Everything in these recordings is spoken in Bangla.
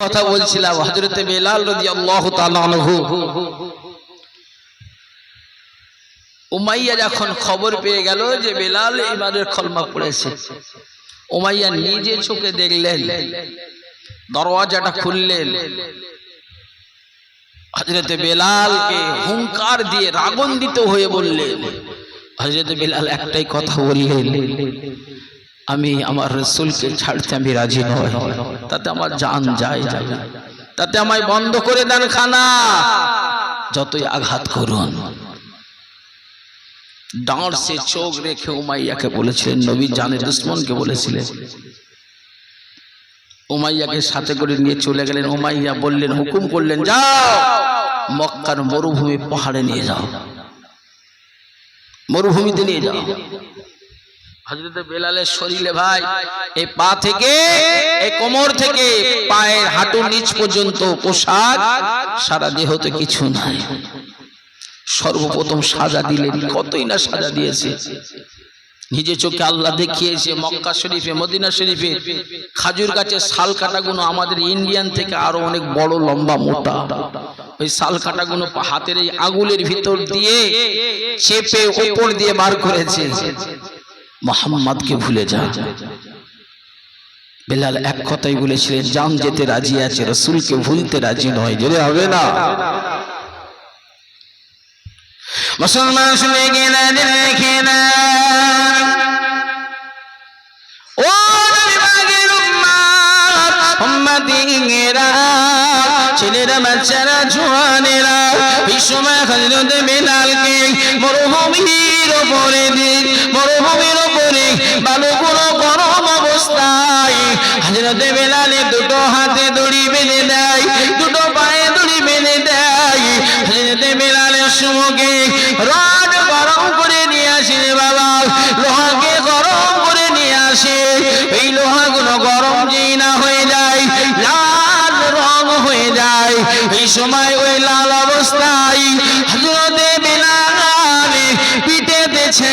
কথা বলছিলাম হজরতে বেলাল তাআলা আনহু। উমাইয়া যখন খবর পেয়ে গেল যে বেলাল ইমানের খলমা পড়েছে উমাইয়া নিজে চোখে দেখলেন, দরওয়াজাটা খুললেন। হজরতে বেলালকে হুঙ্কার দিয়ে রাগন্দিত হয়ে বললেন হজরতে বেলাল একটাই কথা বললেন আমি আমার রসুলকে ছাড়তে আমি রাজি নই। তাতে আমার জান যায়। যাবে তাতে আমায় বন্ধ করে দেন খানা। যতই আঘাত করুন। ডাঁড় সে চোখ রেখে উমাইয়াকে বলেছিলেন, নবী জানে দুশ্মনকে বলেছিলেন। উমাইয়াকে সাথে করে নিয়ে চলে গেলেন। উমাইয়া বললেন, হুকুম করলেন, যাও, মক্কার মরুভূমি পাহাড়ে নিয়ে যাও। মরুভূমিতে নিয়ে যাও। হজরত বেলালের শরীরে ভাই এই পা থেকে এই কোমর থেকে পায়ের হাঁটুর নিচ পর্যন্ত পোশাক, সারা দেহতে কিছু নাই। সর্বপ্রথম সাজা দিলেন, কতই না সাজা দিয়েছে। নিজে চোখে আল্লাহ দেখিয়েছে, মক্কা শরীফে, মদিনা শরীফে, খাজুর গাছের শাল কাটাগুলো আমাদের ইন্ডিয়ান থেকে আরও অনেক বড়, লম্বা, মোটা। ওই শাল কাটাগুলো হাতের এই আগুলের ভিতর দিয়ে চেপে উপর দিয়ে বার করেছে। মোহাম্মদকে ভুলে যা। বেলাল এক কথাই বলেছিলেন জান যেতে রাজি আছে রসুলকে ভুলতে রাজি নয় যদি হবে না? মুসলমান শুনে গেলে দেখে না ও উম্মাতিরা, ছেলেরা বাচ্চারা, জোয়ানেরা, বিশ্বময় হজরত বেলালকে মরুভূমির ওপরে দিন মরুভূমির ওপরে বালুগুলো গরম অবস্থায় হজরত বেলালে দুটো হাতে দড়ি বেঁধে দেয়, দুটো পায়ে দড়ি বেঁধে দেয়। হজরত বেলালের সুমুখে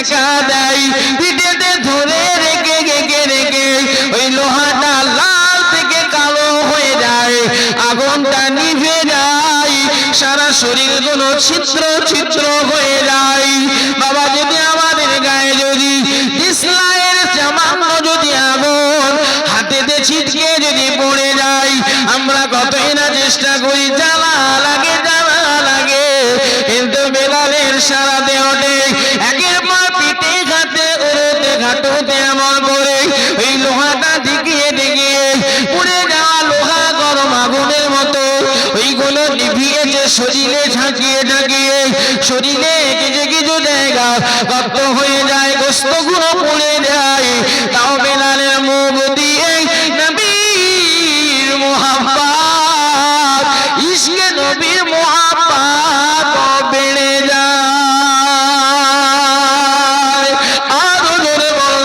ছেঁকা দেয়, পিঠেতে ধরে রেখে রেখে ওই লোহাটা লাল থেকে কালো হয়ে যায়। আগুনটা নিভে যায়, সারা শরীরগুলো ছিদ্র ছিদ্র হয়ে যায়। বাবা যদি আমাদের গায়ে যদি ইসলামের যদি আগুন হাতেতে ছিটকে যদি পড়ে যায় আমরা কতই না চেষ্টা করি, জ্বালা লাগে জ্বালা লাগে। কিন্তু বেলালের সারা শরীরে ঝাঁকিয়ে ঝাঁকিয়ে শরীরে কিছু কিছু জায়গা রক্ত হয়ে যায়, গোস্তগুলো পুড়ে যায়। তাও বেলালের মুখ দিয়ে নবীর মোহাম্মত ইসকে নবীর মোহাম্মত বেড়ে যায়। আরও জোরে বল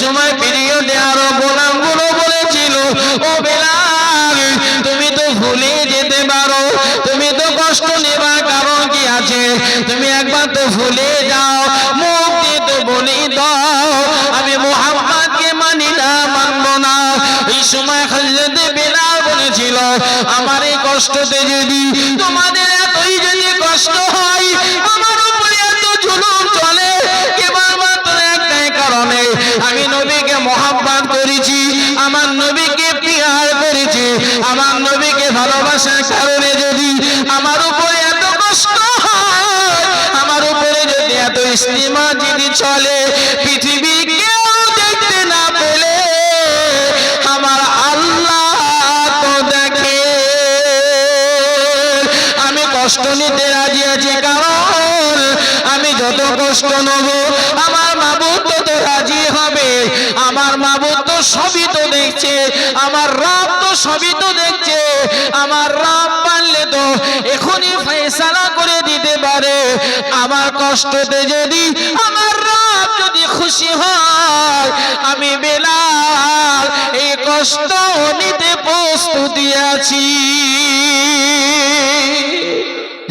সময়গুলো বলেছিল ও বেলাল তুমি তো ভুলে যেতে পারো তুমি তো কষ্ট নেবার কারণ কি আছে তুমি একবার তো ভুলে যাও মুখ দিয়ে তো বলে দাও আমি মোহাম্মদকে মানি না মানবো না এই সময় হজরতে বেলাল বলেছিল আমার এই কষ্টতে যদি তোমাদের এতই যদি কষ্ট হয়, আমার উপরে এত জুলুম চলে কেবলমাত্র একটাই কারণে আমি নবীকে মহাব্বাত করেছি, আমার নবীকে পিয়ার করেছি, আমার নবীকে ভালোবাসার কারণে যদি আমার উপরে এত কষ্ট হয়, আমার উপরে যদি এত ইস্তিমা যদি চলে কষ্ট নেব, আমার মাবুদ তো রাজি হবে, আমার মাবুদ তো সবই তো দেখছে, আমার রব তো সবই তো দেখছে, আমার রব পারলে তো এখনই ফয়সালা করে দিতে পারে, আমার কষ্টতে যদি আমার রব যদি খুশি হয়, আমি বেলাল এই কষ্ট নিতে প্রস্তুতি আছি।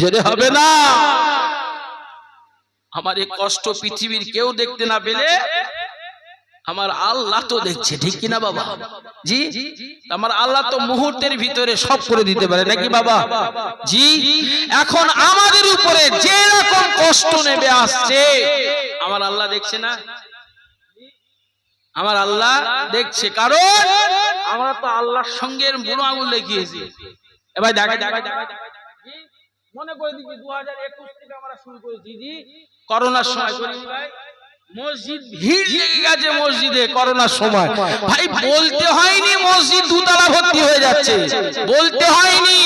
যদি হবে না? আমার এই কষ্ট পৃথিবীর কেউ দেখতে না পেলে আমার আল্লাহ তো দেখছে ঠিক কিনা বাবা? জি? আমার আল্লাহ তো মুহূর্তের ভিতরে সব করে দিতে পারে নাকি বাবা? জি? এখন আমাদের উপরে যে রকম কষ্ট নেবে আসছে আমার আল্লাহ দেখছে না? আমার আল্লাহ দেখছে কারণ আমরা তো আল্লাহর সঙ্গে বুড়ো আঙুল লেগিয়েছি এবার দেখা দেখা মনে করে দিচ্ছি দু হাজার একুশ থেকে আমরা শুরু করেছি জি করোনার সময় ভাই মসজিদ ভিড় লেগে গেছে মসজিদে করোনার সময়। ভাই বলতে হয়নি মসজিদ দুতলা ভর্তি হয়ে যাচ্ছে। বলতে হয়নি।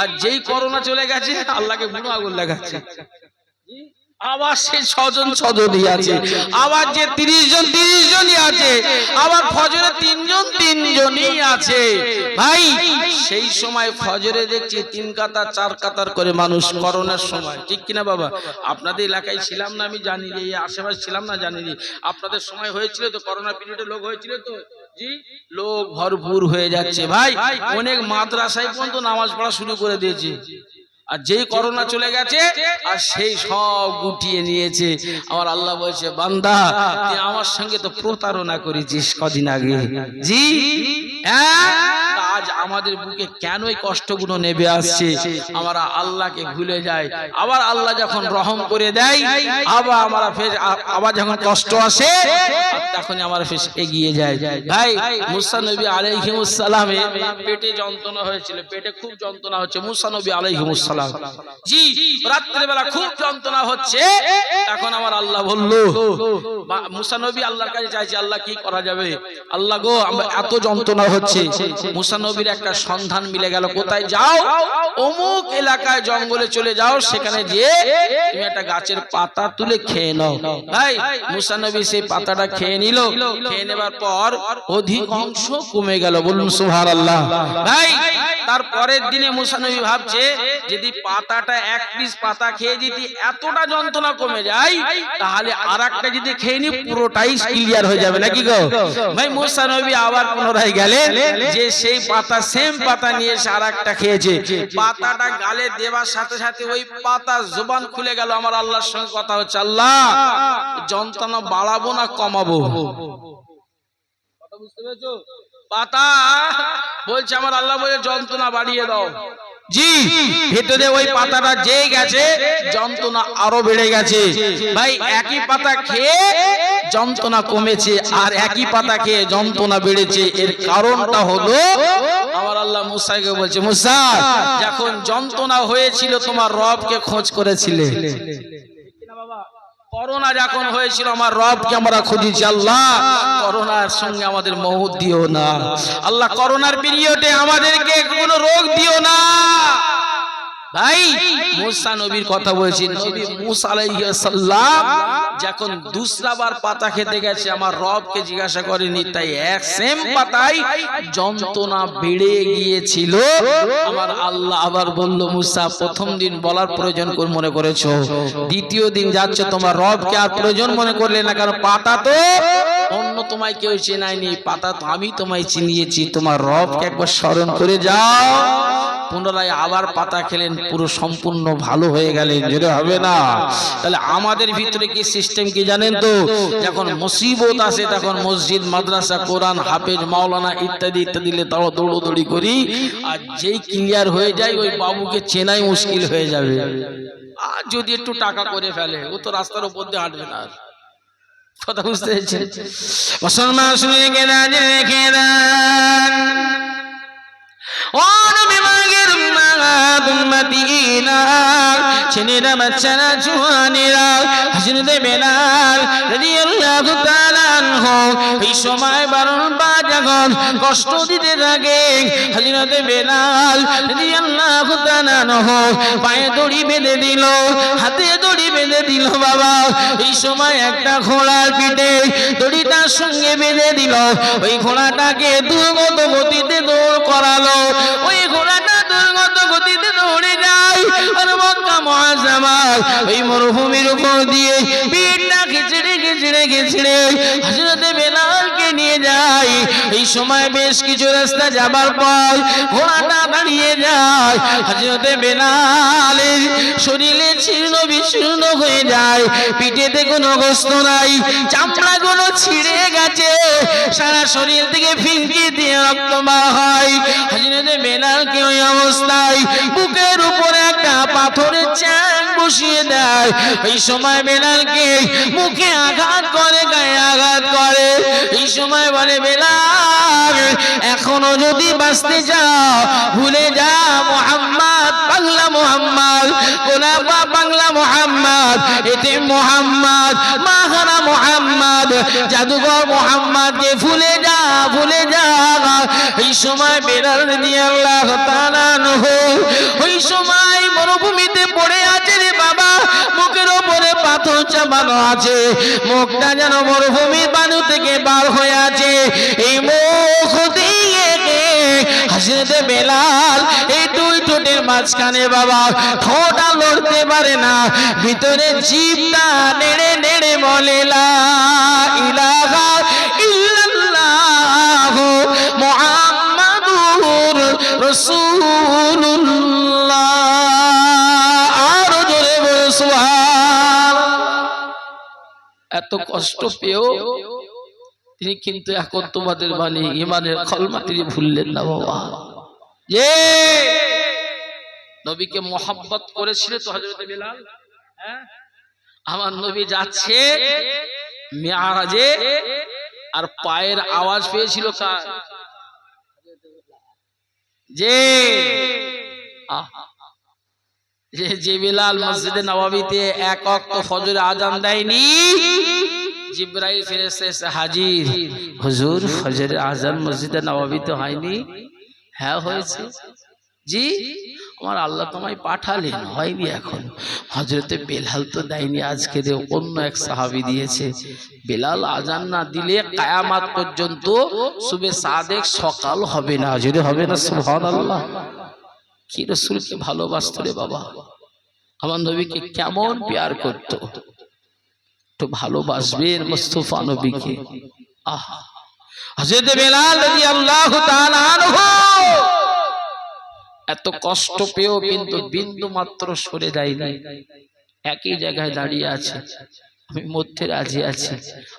আর যেই করোনা চলে গেছে আল্লাহকে বুড়ো আগুন লাগাচ্ছে আবার সে ছজন ছজনই আছে। আবার যে তিরিশ জন তিরিশ জনই আছে আবার ফজরে তিনজন তিনজনই আছে। ভাই সেই সময় ফজরে দেখছি তিন কাতার চার কাতার করে মানুষ করোনার সময়। ঠিক কিনা বাবা? আপনাদের এলাকায় ছিলাম না আমি জানি রে এই আশেপাশে ছিলাম না জানি আপনাদের সময় হয়েছিল তো করোনা পিরিয়ডে লোক হয়েছিল তো? জি? লোক ভরপুর হয়ে যাচ্ছে। ভাই অনেক মাদ্রাসায় পর্যন্ত নামাজ পড়া শুরু করে দিয়েছে। আর যেই করোনা চলে গেছে আর সেই সব গুটিয়ে নিয়েছে। আমার আল্লাহ বলছে বান্দা তুই আমার সঙ্গে তো প্রতারণা করেছিস কদিন আগে। জি হ্যাঁ? আমাদের বুকে কেন এই কষ্টগুলো নেবে আসছে? আমরা আল্লাহকে ভুলে যাই। আবার আল্লাহ যখন রহম করে দেয়, আবার আমরা ফের আবার যখন কষ্ট আসে তখন আমরা ফের এগিয়ে যাই। ভাই, মুসা নবী আলাইহিমুসসালামে পেটে যন্ত্রণা হয়েছিল। পেটে খুব যন্ত্রণা হচ্ছে, মুসা নবী আলাইহিমুসসালাম। জি রাত্রে বেলা খুব যন্ত্রণা হচ্ছে, তখন আমার আল্লাহ বলল মুসা নবী আল্লাহর কাছে চাইছে, আল্লাহ কি করা যাবে? আল্লাহ গো এত যন্ত্রণা হচ্ছে। মুসা নবীর একটা সন্ধান মিলে গেল। কোথায় যাও? অমুক এলাকায় জঙ্গলে চলে যাও, সেখানে গিয়ে তুমি একটা গাছের পাতা তুলে খেয়ে নাও। ভাই মুসা নবী সেই পাতাটা খেয়ে নিল। খেয়ে নেবার পর অধিক অংশ কমে গেল। বলুন সুহার আল্লাহ ভাই তার পরের দিনে মুসা নবী ভাবছে, যদি পাতাটা এক পিস পাতা খেয়ে যদি এতটা যন্ত্রণা কমে যায়, তাহলে আর একটা যদি খেয়ে নি পুরোটাই ক্লিয়ার হয়ে যাবে। নাকি গো? ভাই, মুসা নবী আবার পুনরায় গেলেন যে সেই পাতা সেম পাতা নিয়ে এসে আর একটা খেয়েছে। পাতাটা গালে দেওয়ার সাথে সাথে ওই পাতা জোবান খুলে গেল। আমার আল্লাহর সঙ্গে কথা হচ্ছে, আল্লাহ, যন্ত্রণা বাড়াবো না কমাবো? পাতা বলছে, আমার আল্লাহ বলে, যন্ত্রণা বাড়িয়ে দাও। জি, ভেতরে ওই পাতাটা যে গেছে, যন্ত্রণা আরও বেড়ে গেছে। ভাই, একই পাতা খেয়ে যন্ত্রণা কমেছে, আর একই পাতা খেয়ে যন্ত্রণা বেড়েছে। এর কারণটা হলো আল্লাহ মুসাইকে বলছে, মুসা, যখন যন্ত্রণা হয়েছিল, তোমার রবকে খোঁজ করেছিলে। করোনা যখন হয়েছিল, আমার রবকে আমরা খুঁজেছি। আল্লাহ, করোনার সঙ্গে আমাদের মৌত দিও না। আল্লাহ, করোনার পিরিয়ডে আমাদেরকে কোনো রোগ দিও না। পাতা খেতে গেছে, আমার রবকে জিজ্ঞাসা করেনি, তাই এক সেম পাতাই যন্ত্রণা বেড়ে গিয়েছিল। আল্লাহ আবার প্রথম দিন বলার প্রয়োজন মনে করেছ। দ্বিতীয় দিন যাচ্ছে, তোমার রবকে আর প্রয়োজন মনে করলে না, কারণ পাতা তো অন্য তোমায় কেউ চেনায়নি, পাতা তো আমি তোমায় চিনিয়েছি, তোমার রবকে একবার স্মরণ করে যাও। পুনরায় আবার পাতা খেলেন, পুরো সম্পূর্ণ ভালো হয়ে গেলেন। যেটা হবে না, তাহলে আমাদের ভিতরে কি সিস্টেম কি জানেন তো? যখন মুসিবত আসে, তখন মসজিদ, মাদ্রাসা, কোরআন, হাফেজ, মাওলানা ইত্যাদি ইত্যাদি তাও দৌড়দৌড়ি করি, আর যেই ক্লিয়ার হয়ে যায়, ওই বাবুকে চেনাই মুশকিল হয়ে যাবে। আর যদি একটু টাকা করে ফেলে, ও তো রাস্তার উপর দিয়ে হাঁটবে না আর। কথা বুঝতে মুসলমান শুনে গেলা রেখে দেন ও মদিনা ছেলেরা বাচ্চারা জোয়ানেরা হযরত বেলাল এই সময় কষ্ট দিতে আনহু পায়ে দড়ি বেঁধে দিল, হাতে দড়ি বেঁধে দিল বাবা। এই সময় একটা ঘোড়ার পিঠে দড়িটার সঙ্গে বেঁধে দিল। ওই ঘোড়াটাকে দুর্গত গতিতে দৌড় করালো। ওই ঘোড়াটা মরুভূমির উপর দিয়ে পিঠটা খিচড়ে খিচড়ে খিচড়ে হযরতে বেলালকে যায়। এই সময় বেশ কিছু রাস্তা যাবার পর ঘোড়াটা দাঁড়িয়ে যায়। হযরতে বেলালের শরীরে ছিন্ন বিচ্ছিন্ন হয়ে যায়। পিঠেতে কোনো গোস্ত নাই, চামড়াগুলো ছিঁড়ে গেছে। সারা শরীর থেকে ফিঙ্কি দিয়ে রক্ত বার হয়। হযরতে বেলালকে ওই অবস্থায় বুকের উপরে একটা পাথরের চ্যাং বসিয়ে দেয়। এই সময় বেলালকে মুখে আঘাত করে, গায়ে আঘাত করে। এই সময় বলে বেলাল, এখনও যদি বাঁচতে যাও ভুলে যা মোহাম্মদ, বাংলা মোহাম্মদ গোলাপা বাংলা মোহাম্মদ এতে মোহাম্মদ, মাহানা মোহাম্মদ, জাদুঘর মোহাম্মদকে ভুলে যা ভুলে যা। এই সময় বেলাল দিয়ে আল্লাহ তাআলা ওই সময় মরুভূমিতে পড়ে আছে রে বাবা। পাথর চাপানো আছে, মুখটা যেন মরুভূমির বানু থেকে বার হয়ে আছে। এই মুখ দিয়ে হাসিতে বেলাল, এই দুই ঠোঁটের মাঝখানে বাবা, ঠোঁটা লড়তে পারে না। ভিতরে জিভটা নেড়ে নেড়ে বলে কষ্ট পেয়েও তিনি কিন্তু এখন তোমাদের বাণী ইমানের খলমা তিনি ভুললেন না বাবা। যে নবীকে মোহাব্বত করেছিল তো হজরত বেলাল? হ্যাঁ? আমার নবী যাচ্ছে মেয়ারাজে আর পায়ের আওয়াজ পেয়েছিল কার? যে আহ যে যে বিলাল মসজিদে নবাবিতে এক অক্ত ফজরে আজান দেয়নি। জিব্রাইল এসে হাজির। হুজুর ফজরের আজান মসজিদে নবাবিতে হয়নি। হ্যাঁ হয়েছে। জি? আমার আল্লাহ তোমায় পাঠালেন হয়নি এখন। হজরতে বেলাল তো দেয়নি আজকে রে অন্য এক সাহাবি দিয়েছে। বেলাল আজান না দিলে কায়ামাত পর্যন্ত সুবে সাদেক সকাল হবে না। যদি হবে না সুবহানাল্লাহ। কি রসুলকে ভালোবাসতো রে বাবা। আমার নবীকে কেমন পেয়ার করত। একটু ভালোবাসবেন মুস্তফা নবীকে। আহা। এত কষ্ট পেয়েও কিন্তু বিন্দু মাত্র সরে যায়নি। একই জায়গায় দাঁড়িয়ে আছে। আমি মধ্যে রাজি আছি।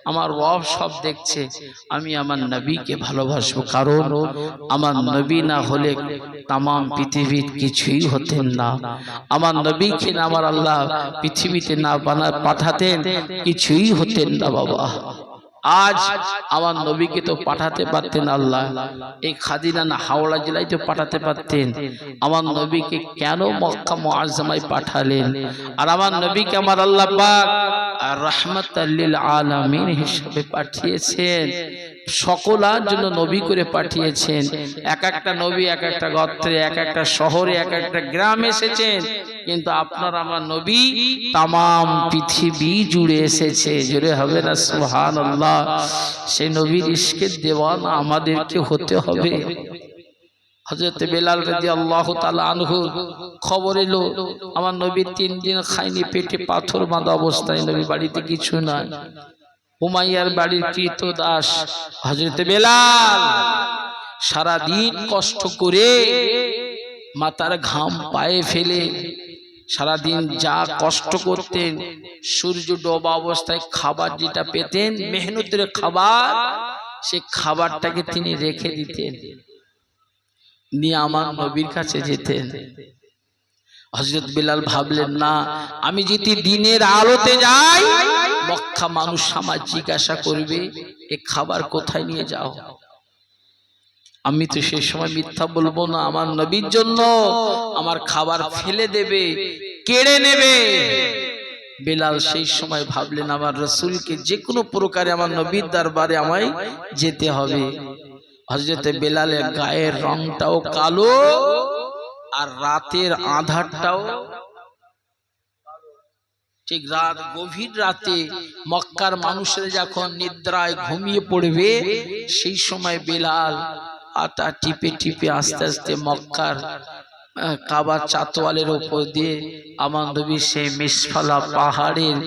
আমার রব সব দেখছে। আমি আমার নবীকে ভালোবাসবো। কারণ আমার নবী না হলে তাম পৃথিবীর কিছুই হতেন না। আমার নবীকে না আমার আল্লাহ পৃথিবীতে না বানা পাঠাতেন, কিছুই হতেন না বাবা। আজ আমার নবীকে তো পাঠাতে পারতেন আল্লাহ। এই খাদিনা না হাওড়া জেলায় তো পাঠাতে পারতেন। আমার নবীকে কেন মক্কা মুআজ্জামায় পাঠালেন? আর আমার নবীকে আমার আল্লাহ পাক রহমত আল্লিল আলমিন হিসাবে পাঠিয়েছেন। সকলার জন্য নবী করে পাঠিয়েছেন। এক একটা নবী, এক একটা গত্রে, এক একটা শহরে, এক একটা গ্রামে এসেছেন। কিন্তু আপনার আমার নবী তামাম পৃথিবী জুড়ে এসেছে। জুড়ে হবে না সুহান আল্লাহ সেই নবীর ইস্কের দেওয়ান আমাদেরকে হতে হবে। হজরত বেলাল রাজি আল্লাহ তালা খবর এলো, আমার নবীর তিন দিন খাইনি, পেটে পাথর বাঁধা অবস্থায়। নবী বাড়িতে কিছু নাই। হুমাইয়ার বাড়ির কৃত দাস হজরত বেলাল সারা দিন কষ্ট করে মাতার ঘাম পায়ে ফেলে সারাদিন যা কষ্ট করতেন সূর্য ডোবা অবস্থায় খাবার যেটা পেতেন মেহনতের খাবার সে খাবারটাকে তিনি রেখে দিতেন। নিয়ে আমার নবীর কাছে যেতেন। হজরত বিলাল ভাবলেন না আমি যদি দিনের আলোতে যাই মক্কা মানুষ আমার জিজ্ঞাসা করবে এ খাবার কোথায় নিয়ে যাও? আমি তো সেই সময় মিথ্যা বলব না, আমার নবীর জন্য। আমার খাবার ফেলে দেবে, কেড়ে নেবে। বেলাল সেই সময় ভাবলেন, আমার রসুলকে যে কোনো প্রকারে আমার নবীর দরবারে আমায় যেতে হবে। হজরতে বেলালের গায়ের রংটাও কালো আর রাতের আধারটাও ঠিক রাত, গভীর রাতে মক্কার মানুষেরা যখন নিদ্রায় ঘুমিয়ে পড়বে, সেই সময় বেলাল আটা টিপে টিপে আস্তে আস্তে মক্কার কাবার চাতওয়ালের ওপর দিয়ে আমার নবী সেই মিসফালা পাহাড়ের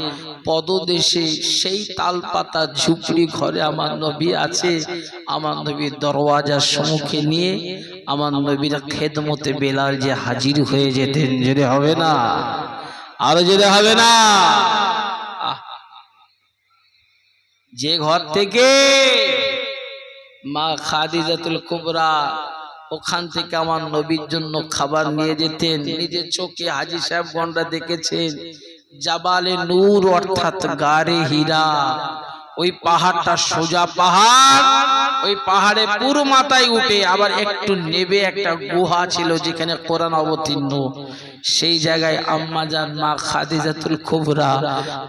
পদদেশে সেই তালপাতা ঝুপড়ি ঘরে আমার নবী আছে। আমার নবীর দরওয়াজার সম্মুখে নিয়ে আমার নবীর খেদমতে বেলাল যে হাজির হয়ে যেতেন, যদি হবে না। আরও যদি হবে না? যে ঘর থেকে মা খাদিজাতুল কুবরা ওখান থেকে আমার নবীর জন্য খাবার নিয়ে যেতেন, নিজের চোখে হাজি সাহেব গন্ডা দেখেছেন, জাবালে নূর অর্থাৎ গাড়ি হীরা। ওই পাহাড়টা সোজা পাহাড়, ওই পাহাড়ে পুরো মাথায় উঠে আবার একটু নেবে একটা গুহা ছিল যেখানে কোরআন অবতীর্ণ। সেই জায়গায় আম্মা জান, মা খাদিজাতুল কুবরা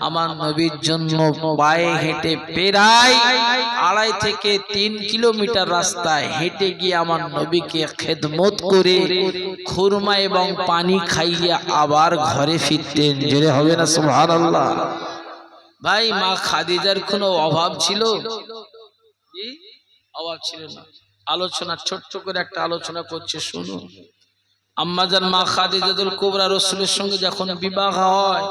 আমার নবীর জন্য পায়ে হেঁটে পেরাই আড়াই থেকে তিন কিলোমিটার রাস্তা হেঁটে গিয়ে আমার নবীকে খেদমত করে খুরমা এবং পানি খাইয়ে আবার ঘরে ফিরতেন। জোরে হবে না, সুবহানাল্লাহ। ভাই মা খাদিজার কোনো অভাব ছিল? কি? অভাব ছিল না। আলোচনা ছোট্ট করে একটা আলোচনা করছে শুনুন। আম্মাজান মা খাদিজাদুল কুবরা রসুলের সঙ্গে যখন বিবাহ হয়